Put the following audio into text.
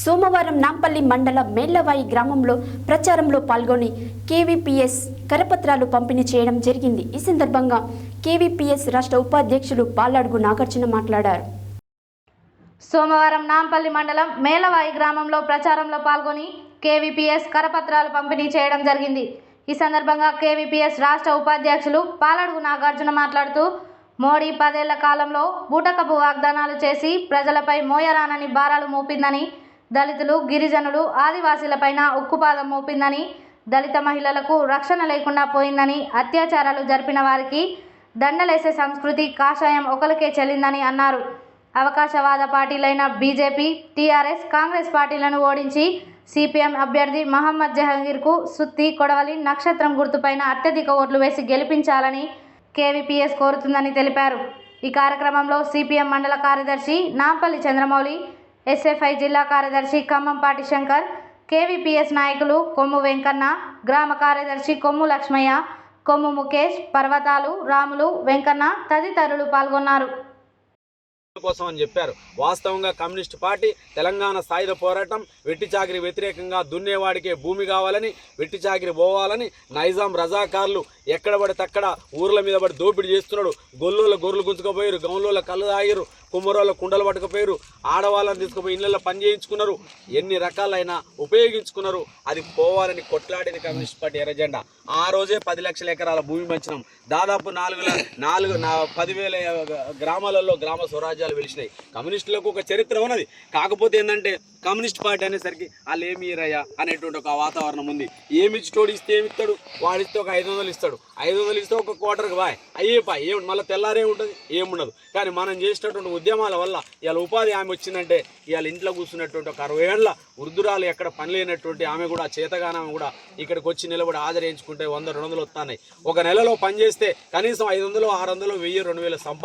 సోమవారం నాంపల్లి మండల మేళ్ళవాయి గ్రామంలో ప్రచారంలో పాల్గొని కేవీపీఎస్ కరపత్రాలు పంపిణీ చేయడం జరిగింది. ఈ సందర్భంగా కేవీపీఎస్ రాష్ట్ర ఉపాధ్యక్షులు పాలాడుగు నాగార్జున మాట్లాడారు. సోమవారం నాంపల్లి మండలం మేలవాయి గ్రామంలో ప్రచారంలో పాల్గొని కేవీపీఎస్ కరపత్రాలు పంపిణీ చేయడం జరిగింది. ఈ సందర్భంగా కేవీపీఎస్ రాష్ట్ర ఉపాధ్యక్షులు పాలడుగు నాగార్జున మాట్లాడుతూ మోడీ పదేళ్ళ కాలంలో బూటకపు వాగ్దానాలు చేసి ప్రజలపై మోయరానని భారాలు మోపిందని దళితులు గిరిజనులు ఆదివాసీలపైన ఉక్కుపాదం మోపిందని దళిత మహిళలకు రక్షణ లేకుండా పోయిందని అత్యాచారాలు జరిపిన వారికి దండలేసే సంస్కృతి కాషాయం ఒకరికే చెల్లిందని అన్నారు. అవకాశవాద పార్టీలైన బీజేపీ టీఆర్ఎస్ కాంగ్రెస్ పార్టీలను ఓడించి సిపిఎం అభ్యర్థి మహమ్మద్ జహంగీర్కు సుత్తి కొడవలి నక్షత్రం గుర్తుపైన అత్యధిక ఓట్లు వేసి గెలిపించాలని కేవీపీఎస్ కోరుతుందని తెలిపారు. ఈ కార్యక్రమంలో సిపిఎం మండల కార్యదర్శి నాంపల్లి చంద్రమౌళి ఎస్ఎఫ్ఐ జిల్లా కార్యదర్శి ఖమ్మంపాటి శంకర్ కేవీపీఎస్ నాయకులు కొమ్ము వెంకన్న గ్రామ కార్యదర్శి కొమ్ము లక్ష్మయ్య కొమ్ము ముఖేష్ పర్వతాలు రాములు వెంకన్న తదితరులు పాల్గొన్నారు. కోసం అని చెప్పారు. వాస్తవంగా కమ్యూనిస్ట్ పార్టీ తెలంగాణ సాయుధ పోరాటం వెట్టిచాకిరి వ్యతిరేకంగా దున్నేవాడికే భూమి కావాలని వెట్టి చాకిరి పోవాలని నైజాం రజాకార్లు ఎక్కడ పడితే ఊర్ల మీద పడి దోపిడీ చేస్తున్నాడు. గొల్లోల గొర్రెలు గుంజుకుపోయారు గౌన్లోల కళ్ళు తాగారు కుమ్మరోళ్ళ కుండలు పట్టుకపోయారు ఆడవాళ్ళని తీసుకుపోయి ఇళ్ళల్లో పని చేయించుకున్నారు. ఎన్ని రకాలైన ఉపయోగించుకున్నారు. అది పోవాలని కొట్లాడింది కమ్యూనిస్ట్ పార్టీ ఎర్రజెండా. ఆ రోజే పది లక్షల ఎకరాల భూమి పంచినాం. దాదాపు నాలుగు నాలుగు పదివేల గ్రామాలలో గ్రామ రాజ్యాలు వెలిసినాయి కమ్యూనిస్టులకు ఒక చరిత్ర ఉన్నది. కాకపోతే ఏంటంటే కమ్యూనిస్ట్ పార్టీ అనేసరికి వాళ్ళు ఏమి ఇరయ్యా అనేటువంటి ఒక వాతావరణం ఉంది. ఏమి ఇచ్చేటోడు ఇస్తే ఏమి ఇస్తాడు? వాడిస్తే ఒక ఐదు వందలు ఇస్తాడు. ఐదు వందలు ఇస్తే ఒక క్వార్టర్కి బాయ్. అయ్యే పాయ్ ఏమి మళ్ళీ తెల్లారే ఉంటుంది? ఏముండదు కానీ మనం చేసినటువంటి ఉద్యమాల వల్ల ఇవాళ ఉపాధి ఆమె వచ్చిందంటే ఇవాళ ఇంట్లో కూర్చున్నటువంటి ఒక అరవై ఏళ్ళ వృద్ధురాలు ఎక్కడ పని లేనటువంటి ఆమె కూడా చేతగానే ఆమె కూడా ఇక్కడికి వచ్చి నిలబడి ఆదరించుకుంటే వంద రెండు వందలు వస్తున్నాయి ఒక నెలలో పని చేస్తే కనీసం ఐదు వందలు ఆరు వందలు వెయ్యి రెండు వేలు సంపాది